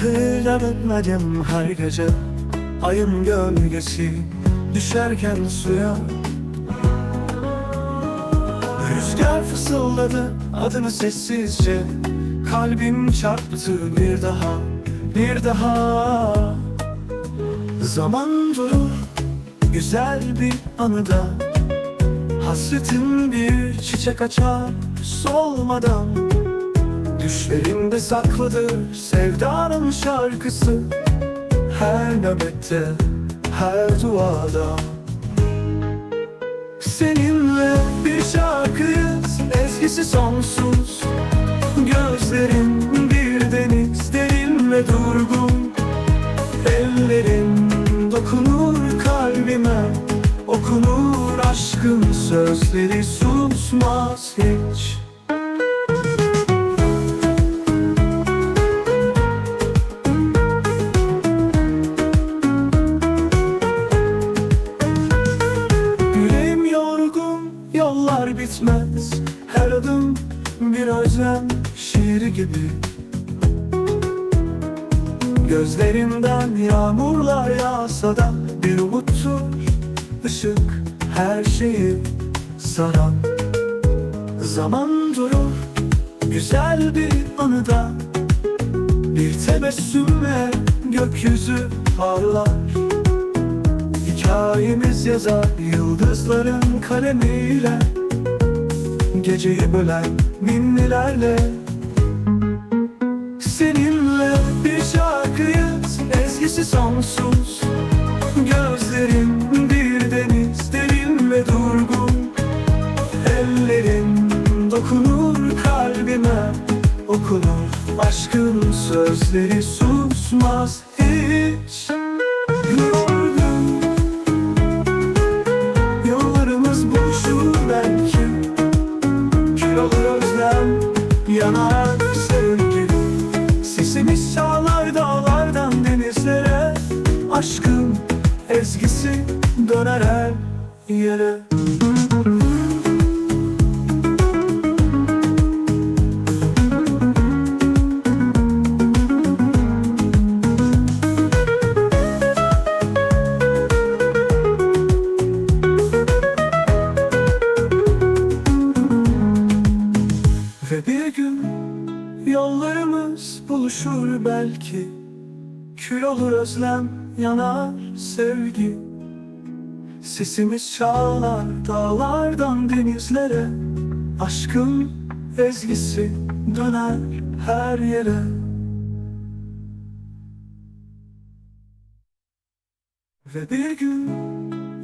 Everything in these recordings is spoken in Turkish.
şarkıyla bitmedim her gece. Ayın gölgesi düşerken suya. Rüzgar fısıldadı adını sessizce. Kalbim çarptı bir daha, bir daha. Zaman durur güzel bir anıda. Hasretin bir çiçek açar solmadan Düşlerimde saklıdır sevdanın şarkısı. Her nöbette, her duada Seninle bir şarkıyız, ezgisi sonsuz. Gözlerin bir deniz, derin ve durgun. Ellerin dokunur kalbime Okunur aşkın sözleri susmaz hiç bitmez. Her adım bir özlem şiiri gibi. Gözlerinden yağmurlar yağsa da Bir umuttur. Işık her şeyi saran. Zaman durur güzel bir anıda Bir tebessümle gökyüzü parlar. Hikayemiz yazar yıldızların kalemiyle Geceyi bölen ninnilerle Seninle bir şarkıyız ezgisi sonsuz. Gözlerin bir deniz derin ve durgun. Ellerin dokunur kalbime Okunur aşkın sözleri susmaz Aşkın ezgisi döner her yere. Ve bir gün yollarımız buluşur belki Kül olur özlem yanar sevgi. Sesimiz çağlar dağlardan denizlere. Aşkın ezgisi döner her yere. Ve bir gün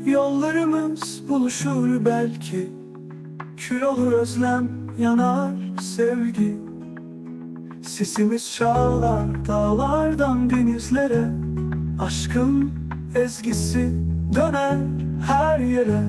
yollarımız buluşur belki. Kül olur özlem yanar sevgi Sesimiz çağlar dağlardan denizlere. Aşkın ezgisi döner her yere